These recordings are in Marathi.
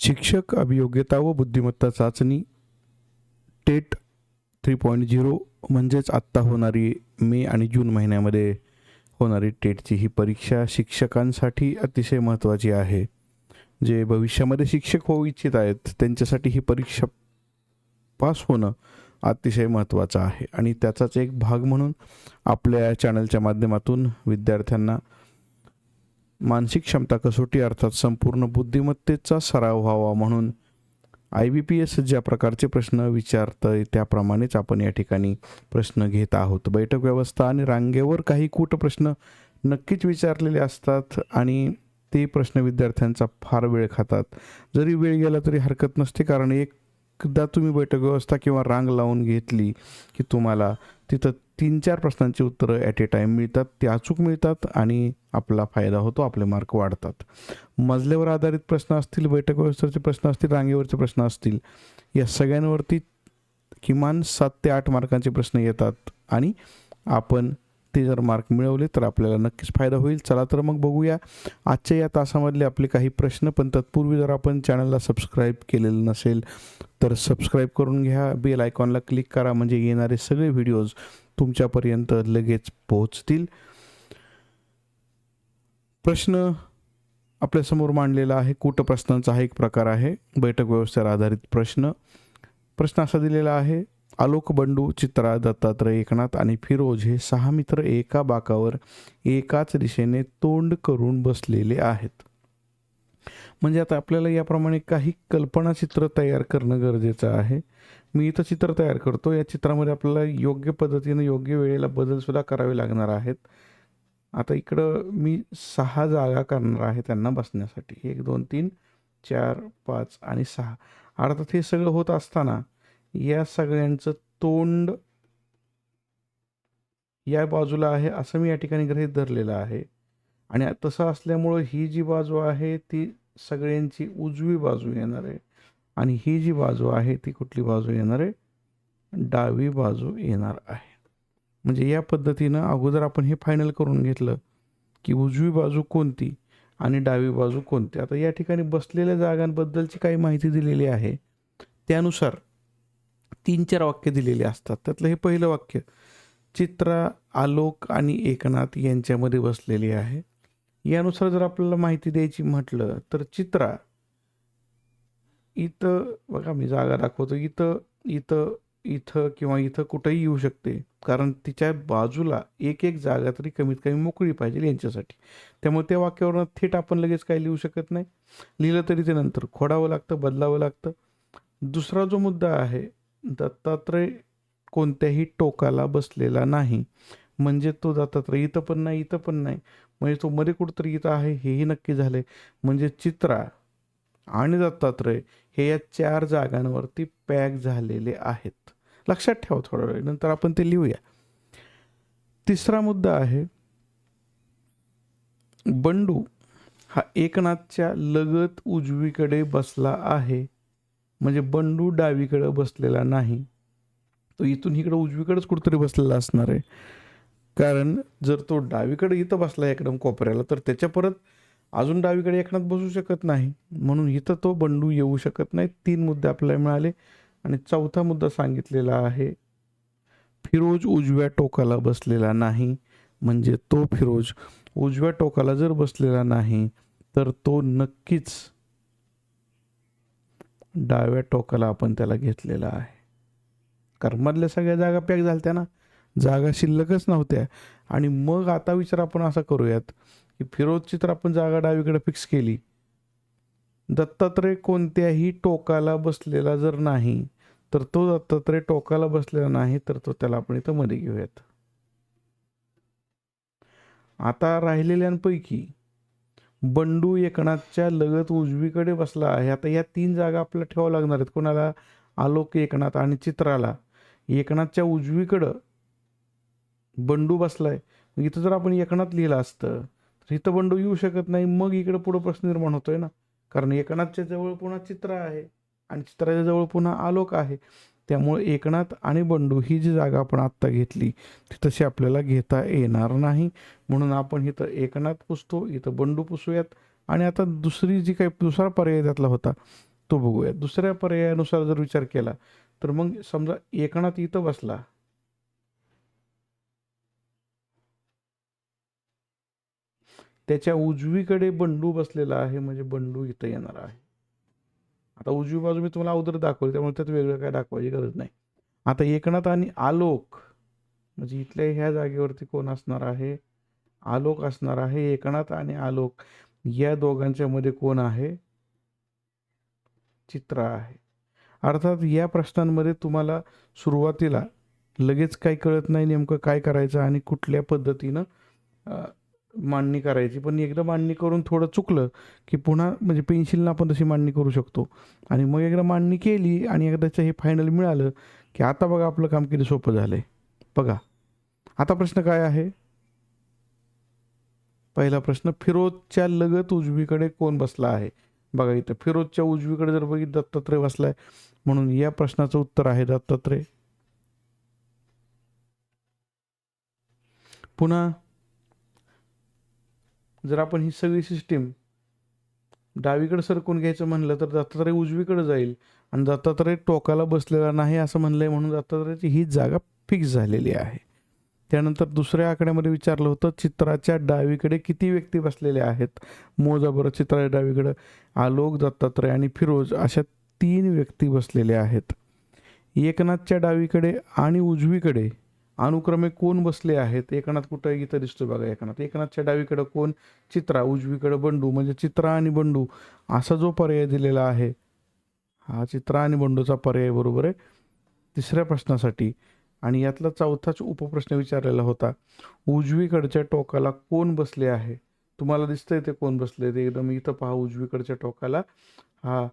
शिक्षक अभियोग्यता व बुद्धिमत्ता चाचणी टेट थ्री पॉईंट झिरो म्हणजेच आत्ता होणारी मे आणि जून महिन्यामध्ये होणारी टेटची ही परीक्षा शिक्षकांसाठी अतिशय महत्त्वाची आहे. जे भविष्यामध्ये शिक्षक होऊ इच्छित आहेत त्यांच्यासाठी ही परीक्षा पास होणं अतिशय महत्त्वाचं आहे. आणि त्याचाच एक भाग म्हणून आपल्या चॅनलच्या माध्यमातून विद्यार्थ्यांना मानसिक क्षमता कसोटी अर्थात संपूर्ण बुद्धिमत्तेचा सराव व्हावा म्हणून आय बी पी एस ज्या प्रकारचे प्रश्न विचारतं त्याप्रमाणेच आपण या ठिकाणी प्रश्न घेत आहोत. बैठक व्यवस्था आणि रांगेवर काही कूट प्रश्न नक्कीच विचारलेले असतात आणि ते प्रश्न विद्यार्थ्यांचा फार वेळ खातात. जरी वेळ गेला तरी हरकत नसते कारण एकदा तुम्ही बैठक व्यवस्था किंवा रांग लावून घेतली की तुम्हाला तिथं तीन चार प्रश्नांची उत्तरं ॲट ए टाईम मिळतात. ते अचूक मिळतात आणि आपला फायदा होतो आपले मार्क वाढतात. मजल्यावर आधारित प्रश्न असतील बैठक व्यवस्थेचे प्रश्न असतील रांगेवरचे प्रश्न असतील या सगळ्यांवरती किमान सात ते आठ मार्कांचे प्रश्न येतात आणि आपण ते जर मार्क मिळवले तर आपल्याला नक्कीच फायदा होईल. चला तर मग बघूया. आजच्या या तासामधले आपले काही प्रश्न पण तत्पूर्वी जर आपण चॅनलला सबस्क्राईब केलेलं नसेल तर सबस्क्राईब करून घ्या. बेल आयकॉनला क्लिक करा म्हणजे येणारे सगळे व्हिडिओज तुमच्यापर्यंत लगेच पोहोचतील. प्रश्न आपल्यासमोर मांडलेला आहे. कूट प्रश्नांचा हा एक प्रकार आहे? बैठक व्यवस्थेवर आधारित प्रश्न. प्रश्न असा दिलेला आहे आलोक बंडू चित्रा दत्तात्रय एकनाथ आणि फिरोज हे सहा मित्र एका बाकावर एकाच दिशेने तोंड करून बसलेले आहेत. म्हणजे आता आपल्याला याप्रमाणे काही कल्पना चित्र तयार करणं गरजेचं आहे. मी इथं चित्र तयार करतो. या चित्रामध्ये आपल्याला योग्य पद्धतीनं योग्य वेळेला बदलसुद्धा करावे लागणार आहेत. आता इकडं मी सहा जागा करणार आहे त्यांना बसण्यासाठी. एक दोन तीन चार पाच आणि सहा. अर्थात हे सगळं होत असताना या सगळ्यांचं तोंड या बाजूला आहे असं मी या ठिकाणी गृहीत धरलेलं आहे. आणि तसं असल्यामुळं ही जी बाजू आहे ती सगळ्यांची उजवी बाजू येणार आहे. आणि ही जी बाजू आहे ती कुठली बाजू येणार आहे? डावी बाजू येणार आहे. म्हणजे या पद्धतीनं अगोदर आपण हे फायनल करून घेतलं की उजवी बाजू कोणती आणि डावी बाजू कोणती. आता या ठिकाणी बसलेल्या जागांबद्दलची काही माहिती दिलेली आहे. त्यानुसार तीन चार वाक्य दिलेली असतात. त्यातलं हे पहिलं वाक्य चित्रा आलोक आणि एकनाथ यांच्यामध्ये बसलेली आहे. यानुसार जर आपल्याला माहिती द्यायची म्हटलं तर चित्रा इथं बघा मी जागा दाखवतो इथं इथं इथं किंवा इथं कुठंही येऊ शकते. कारण तिच्या बाजूला एक एक जागा तरी कमीत कमी मोकळी पाहिजे यांच्यासाठी. त्यामुळे त्या वाक्यावरनं थेट आपण लगेच काही लिहू शकत नाही. लिहिलं तरी ते नंतर खोडावं लागतं बदलावं लागतं. दुसरा जो मुद्दा आहे दत्तात्रय कोणत्याही टोकाला बसलेला नाही. म्हणजे तो दत्तात्रय इथं पण नाही इथं पण नाही. म्हणजे तो मध्ये कुठंतरी इथं आहे हेही नक्की झाले म्हणजे चित्रा आणि दत्तात्रय हे या चार जागांवरती पॅक झालेले आहेत. लक्षात ठेवा थोडा वेळ नंतर आपण ते लिहूया. तिसरा मुद्दा आहे बंडू हा एकनाथच्या लगत उजवीकडे बसला आहे. म्हणजे बंडू डावीकडं बसलेला नाही. तो इथून इकडं उजवीकडेच कुठंतरी बसलेला असणार आहे. कारण जर तो डावीकडे इथं बसला एकदम कोपऱ्याला तर त्याच्या परत अजून डावीकडे एकनाथ बसू शकत नाही. म्हणून इथं तो बंडू येऊ शकत नाही. तीन मुद्दे आपल्याला मिळाले. आणि चौथा मुद्दा सांगितलेला आहे फिरोज उजव्या टोकाला बसलेला नाही. म्हणजे तो फिरोज उजव्या टोकाला जर बसलेला नाही तर तो नक्कीच डाव्या टोकाला आपण त्याला घेतलेला आहे. कारण मधल्या सगळ्या जागा पॅक झाल्या ना? जागा शिल्लकच नव्हत्या. आणि मग आता विचार आपण असा करूयात की फिरोजची तर आपण जागा डावीकडे फिक्स केली. दत्तात्रय कोणत्याही टोकाला बसलेला जर नाही तर तो दत्तात्रय टोकाला बसलेला नाही तर तो त्याला आपण इथं मध्ये घेऊयात. आता राहिलेल्यांपैकी बंडू एकनाथच्या लगत उजवीकडे बसला आहे. आता या तीन जागा आपल्याला ठेवावं लागणार आहेत. कोणाला? आलोक एकनाथ आणि चित्राला. एकनाथच्या उजवीकडं बंडू बसलाय. इथं जर आपण एकनाथ लिहिलं असतं तर इथं बंडू येऊ शकत नाही. मग इकडं पुढं प्रश्न निर्माण होतोय ना. कारण एकनाथच्या जवळ पुन्हा चित्र आहे आणि चित्राच्या जवळ पुन्हा आलोक आहे. त्यामुळे एकनाथ आणि बंडू ही जी जागा आपण आत्ता घेतली ती तशी आपल्याला घेता येणार नाही. म्हणून आपण इथं एकनाथ पुसतो इथं बंडू पुसूयात आणि आता दुसरी जी काही दुसरा पर्याय त्यातला होता तो बघूया दुसऱ्या पर्यायानुसार जर विचार केला तर मग समजा एकनाथ इथं बसला. त्याच्या उजवीकडे बंडू बसलेला आहे म्हणजे बंडू इथं येणार आहे. आता उजवी बाजू मी तुम्हाला अगोदर दाखवली त्यामुळे त्यात वेगळं काय दाखवायची गरज नाही. आता एकनाथ आणि आलोक म्हणजे इथल्या ह्या जागेवरती कोण असणार आहे? आलोक असणार आहे एकनाथ आणि आलोक. या दोघांच्या मध्ये कोण आहे? चित्र आहे. अर्थात या प्रश्नांमध्ये तुम्हाला सुरुवातीला लगेच काही कळत नाही नेमकं काय करायचं आणि कुठल्या पद्धतीनं मांडणी करायची. पण एकदा मांडणी करून थोडं चुकलं की पुन्हा म्हणजे पेन्सिलनं आपण तशी मांडणी करू शकतो. आणि मग एकदा मांडणी केली आणि एकदाचं हे फायनल मिळालं की आता बघा आपलं काम किती सोपं झालं आहे बघा. आता प्रश्न काय आहे? पहिला प्रश्न फिरोजच्या लगत उजवीकडे कोण बसला आहे? बघा इथं फिरोजच्या उजवीकडे जर बघित दत्तात्रय बसलाय. म्हणून या प्रश्नाचं उत्तर आहे दत्तात्रय. पुन्हा जर आपण ही सगळी सिस्टीम डावीकडे सरकून घ्यायचं म्हणलं तर दत्तात्रय उजवीकडे जाईल. आणि दत्तात्रय टोकाला बसलेला नाही असं म्हणलं आहे म्हणून दत्तात्रयची ही जागा फिक्स झालेली आहे. त्यानंतर दुसऱ्या आकड्यामध्ये विचारलं होतं चित्राच्या डावीकडे किती व्यक्ती बसलेल्या आहेत? मोजा बरं चित्राच्या डावीकडे आलोक दत्तात्रय आणि फिरोज अशा तीन व्यक्ती बसलेल्या आहेत. एकनाथच्या डावीकडे आणि उजवीकडे अनुक्रमे कोण बसले आहेत? एकनाथ कुठं इथं दिसतो बघा एकनाथ. एकनाथच्या डावीकडं कोण? चित्रा. उजवीकडं बंडू. म्हणजे चित्रा आणि बंडू. असा जो पर्याय दिलेला आहे हा चित्रा आणि बंडूचा पर्याय बरोबर आहे तिसऱ्या प्रश्नासाठी. आणि यातला चौथाच उपप्रश्न विचारलेला होता उजवीकडच्या टोकाला कोण बसले आहे? तुम्हाला दिसतंय ते कोण बसले ते एकदम इथं पहा उजवीकडच्या टोकाला हा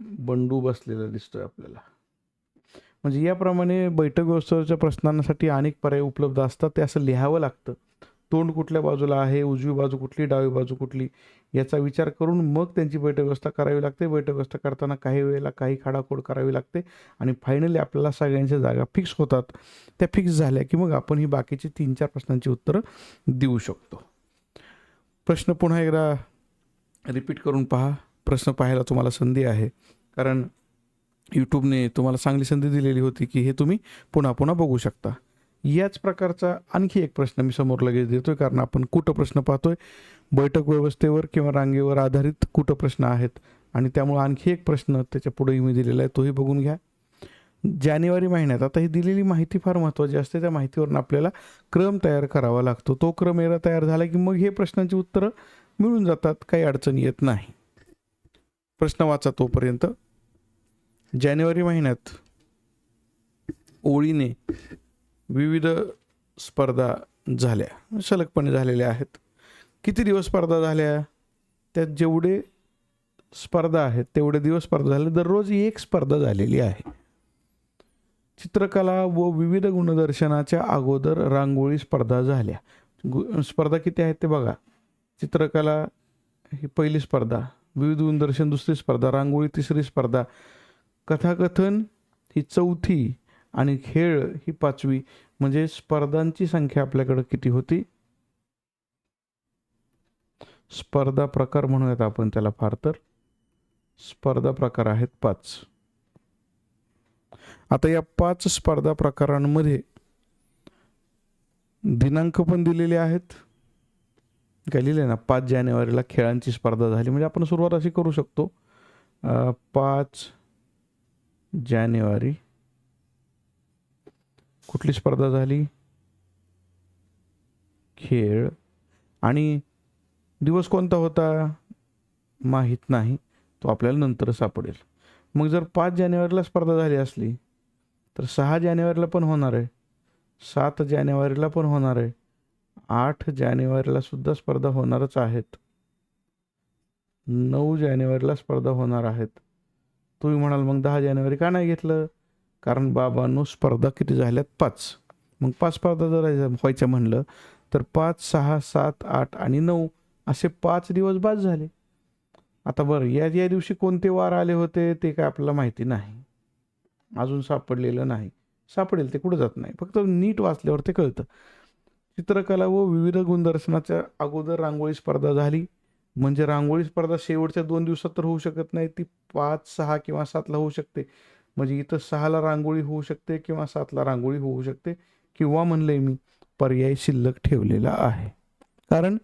बंडू बसलेला दिसतोय आपल्याला. म्हणजे याप्रमाणे बैठक व्यवस्थेच्या प्रश्नांसाठी अनेक पर्याय उपलब्ध असतात. ते असं लिहावं लागतं. तोंड कुठल्या बाजूला आहे? उजवी बाजू कुठली? डावी बाजू कुठली? याचा विचार करून मग त्यांची बैठक व्यवस्था करावी लागते. बैठक व्यवस्था करताना काही वेळेला काही खाडाखोड करावी लागते आणि फायनली आपल्याला सगळ्यांच्या जागा फिक्स होतात. त्या फिक्स झाल्या की मग आपण ही बाकीची तीन चार प्रश्नांची उत्तरं देऊ शकतो. प्रश्न पुन्हा एकदा रिपीट करून पहा. प्रश्न पाहायला तुम्हाला संधी आहे. कारण यूट्यूबने तुम्हाला चांगली संधी दिलेली होती की हे तुम्ही पुन्हा पुन्हा बघू शकता. याच प्रकारचा आणखी एक प्रश्न मी समोर लगेच देतोय कारण आपण कुठं प्रश्न पाहतोय बैठक व्यवस्थेवर किंवा रांगेवर आधारित कुठं प्रश्न आहेत? आणि त्यामुळे आणखी एक प्रश्न त्याच्या पुढेही मी दिलेला आहे तोही बघून घ्या. जानेवारी महिन्यात आता ही दिलेली माहिती फार महत्त्वाची असते त्या माहितीवरून आपल्याला क्रम तयार करावा लागतो. तो क्रम एरा तयार झाला की मग हे प्रश्नांची उत्तरं मिळून जातात काही अडचण येत नाही. प्रश्न वाचा तोपर्यंत. जानेवारी महिन्यात ओळीने विविध स्पर्धा झाल्या. सलगपणे झालेल्या आहेत. किती दिवस स्पर्धा झाल्या? त्यात जेवढे स्पर्धा आहेत तेवढे दिवस स्पर्धा झाले. दररोज एक स्पर्धा झालेली आहे. चित्रकला व विविध गुणदर्शनाच्या अगोदर रांगोळी स्पर्धा झाल्या. गु स्पर्धा किती आहेत ते बघा. चित्रकला ही पहिली स्पर्धा विविध गुणदर्शन दुसरी स्पर्धा रांगोळी तिसरी स्पर्धा कथाकथन ही चौथी आणि खेळ ही पाचवी. म्हणजे स्पर्धांची संख्या आपल्याकडं किती होती? स्पर्धा प्रकार म्हणूयात आपण त्याला फार तर. स्पर्धा प्रकार आहेत पाच. आता या पाच स्पर्धा प्रकारांमध्ये दिनांक पण दिलेले आहेत. काय लिहिले ना पाच जानेवारीला खेळांची स्पर्धा झाली. म्हणजे आपण सुरुवात अशी करू शकतो. पाच जानेवारी. कुठली स्पर्धा झाली? खेळ. आणि दिवस कोणता होता? माहीत नाही. तो आपल्याला नंतर सापडेल. मग जर पाच जानेवारीला स्पर्धा झाली असली तर सहा जानेवारीला पण होणार आहे. सात जानेवारीला पण होणार आहे. आठ जानेवारीला सुद्धा स्पर्धा होणारच आहेत. नऊ जानेवारीला स्पर्धा होणार आहेत. तुम्ही म्हणाल मग दहा जानेवारी का नाही घेतलं? कारण बाबांनो स्पर्धा किती झाल्यात? पाच. मग पाच स्पर्धा जर व्हायच्या म्हणलं तर पाच सहा सात आठ आणि नऊ असे पाच दिवस बाद झाले. आता बरं या या दिवशी कोणते वार आले होते ते काय आपल्याला माहिती नाही. अजून सापडलेलं नाही. सापडेल ते कुठं जात नाही. फक्त नीट वाचल्यावर ते कळतं. चित्रकला व विविध गुणदर्शनाच्या अगोदर रांगोळी स्पर्धा झाली. म्हणजे रांगोळी स्पर्धा शेवटच्या दोन दिवसात तर होऊ शकत नाही ती पाच सहा किंवा सातला होऊ शकते. म्हणजे इथं सहाला रांगोळी होऊ शकते किंवा सातला रांगोळी होऊ शकते किंवा म्हणले मी पर्याय शिल्लक ठेवलेला आहे. कारण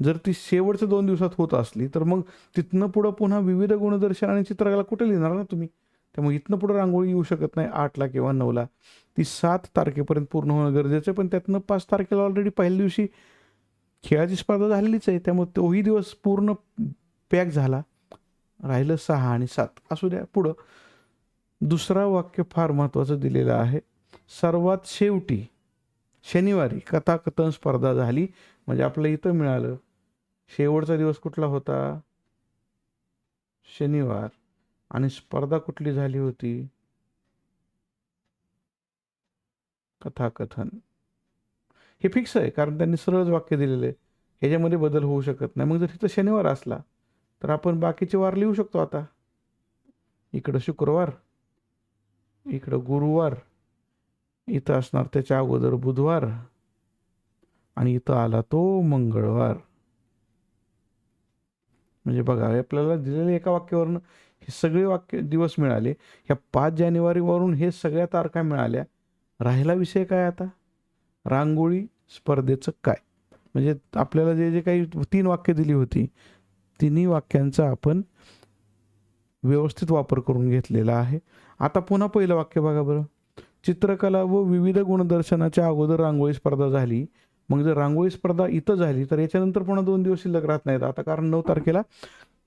जर ती शेवटच्या दोन दिवसात होत असली तर मग तिथनं पुढं पुन्हा विविध गुणदर्शन आणि चित्रकला कुठे लिहिणार ना तुम्ही? त्यामुळे इथनं पुढं रांगोळी येऊ शकत नाही आठला किंवा नऊला. ती सात तारखेपर्यंत पूर्ण होणं गरजेचं आहे पण त्यातनं पाच तारखेला ऑलरेडी पहिल्या दिवशी खेळाची स्पर्धा झालेलीच आहे. त्यामुळे तोही दिवस पूर्ण पॅक झाला. राहिलं सहा आणि सात. असू द्या पुढं. दुसरा वाक्य फार महत्त्वाचं दिलेलं आहे. सर्वात शेवटी शनिवारी कथाकथन स्पर्धा झाली. म्हणजे आपलं इथं मिळालं. शेवटचा दिवस कुठला होता? शनिवार. आणि स्पर्धा कुठली झाली होती? कथाकथन. हे फिक्स आहे कारण त्यांनी सरळच वाक्य दिलेलं आहे. ह्याच्यामध्ये बदल होऊ शकत नाही. मग जर इथं शनिवार असला तर आपण बाकीचे वार लिहू शकतो आता. इकडं शुक्रवार इकडं गुरुवार इथं असणार त्याच्या अगोदर बुधवार आणि इथं आला तो मंगळवार. म्हणजे बघा आपल्याला दिलेल्या एका वाक्यावरून हे सगळे वाक्य दिवस मिळाले. ह्या पाच जानेवारीवरून हे सगळ्या तारखा मिळाल्या. राहिला विषय काय आता? रांगोळी स्पर्धेचं काय? म्हणजे आपल्याला जे जे काही तीन वाक्य दिली होती तिन्ही वाक्यांचा आपण व्यवस्थित वापर करून घेतलेला आहे. आता पुन्हा पहिलं वाक्य बघा बरं. चित्रकला व विविध गुणदर्शनाच्या अगोदर रांगोळी स्पर्धा झाली. मग जर रांगोळी स्पर्धा इथं झाली तर याच्यानंतर पुन्हा दोन दिवस शिल्लक राहत नाहीत. आता कारण नऊ तारखेला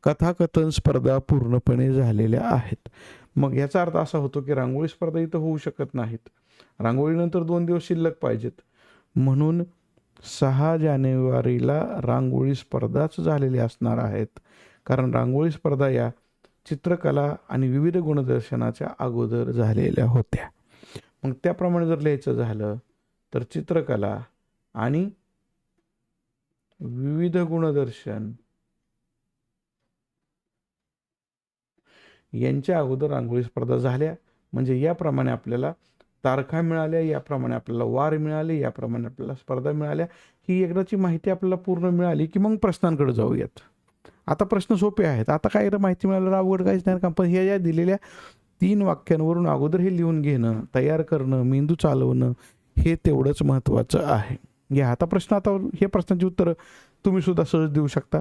कथाकथन स्पर्धा पूर्णपणे झालेल्या आहेत. मग याचा अर्थ असा होतो की रांगोळी स्पर्धा इथं होऊ शकत नाहीत. रांगोळीनंतर दोन दिवस शिल्लक पाहिजेत. म्हणून सहा जानेवारीला रांगोळी स्पर्धाच झालेल्या असणार आहेत. कारण रांगोळी स्पर्धा या चित्रकला आणि विविध गुणदर्शनाच्या अगोदर झालेल्या होत्या. मग त्याप्रमाणे जर लिहायचं झालं तर चित्रकला आणि विविध गुणदर्शन यांच्या अगोदर रांगोळी स्पर्धा झाल्या. म्हणजे याप्रमाणे आपल्याला तारखा मिळाल्या याप्रमाणे आपल्याला वार मिळाले याप्रमाणे आपल्याला स्पर्धा मिळाल्या. ही एकदाची माहिती आपल्याला पूर्ण मिळाली की मग प्रश्नांकडे जाऊयात. आता प्रश्न सोपे आहेत. आता काय तर माहिती मिळालं अवघड काहीच नाही का पण ह्या या दिलेल्या तीन वाक्यांवरून अगोदर हे लिहून घेणं तयार करणं मेंदू चालवणं हे तेवढंच महत्त्वाचं आहे. घ्या आता प्रश्न आता हे प्रश्नांची उत्तरं. तुम्ही सुद्धा सहज देऊ शकता.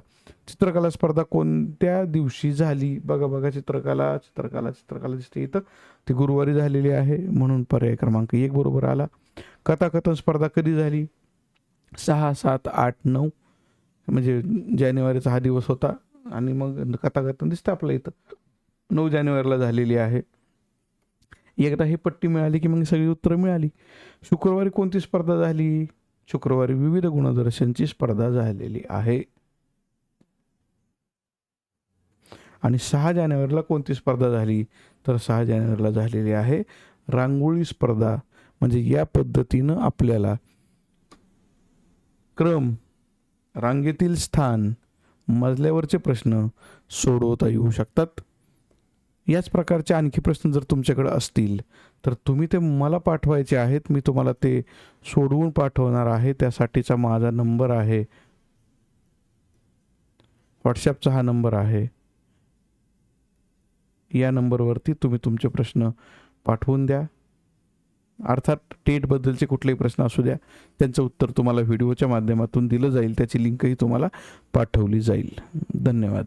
चित्रकला स्पर्धा कोणत्या दिवशी झाली? बघा बघा चित्रकला चित्रकला चित्रकला दिसते इथं. ती गुरुवारी झालेली आहे म्हणून पर्याय क्रमांक एक बरोबर आला. कथाकथन स्पर्धा कधी झाली? सहा सात आठ नऊ. म्हणजे जानेवारीचा हा दिवस होता आणि मग कथाकथन दिसतं आपल्या इथं. नऊ जानेवारीला झालेली आहे. एकदा ही पट्टी मिळाली की मग सगळी उत्तरं मिळाली. शुक्रवारी कोणती स्पर्धा झाली? शुक्रवारी विविध गुणदर्शनची स्पर्धा झालेली आहे. आणि सहा जानेवारीला कोणती स्पर्धा झाली? तर सहा जानेवारीला झालेली आहे रांगोळी स्पर्धा. म्हणजे या पद्धतीनं आपल्याला क्रम रांगेतील स्थान मजल्यावरचे प्रश्न सोडवता येऊ शकतात. याच प्रकारचे आणखी प्रश्न जर तुमच्याकडे असतील तर तुम्ही ते मला पाठवायचे आहेत मी तुम्हाला ते सोडवून पाठवणार आहे त्यासाठीचा माझा नंबर आहे. व्हॉट्सॲपचा हा नंबर आहे. या नंबरवरती तुम्ही तुमचे प्रश्न पाठवून द्या. अर्थात टेटबद्दलचे कुठलेही प्रश्न असू द्या त्यांचं उत्तर तुम्हाला व्हिडिओच्या माध्यमातून दिलं जाईल त्याची लिंकही तुम्हाला पाठवली जाईल. धन्यवाद.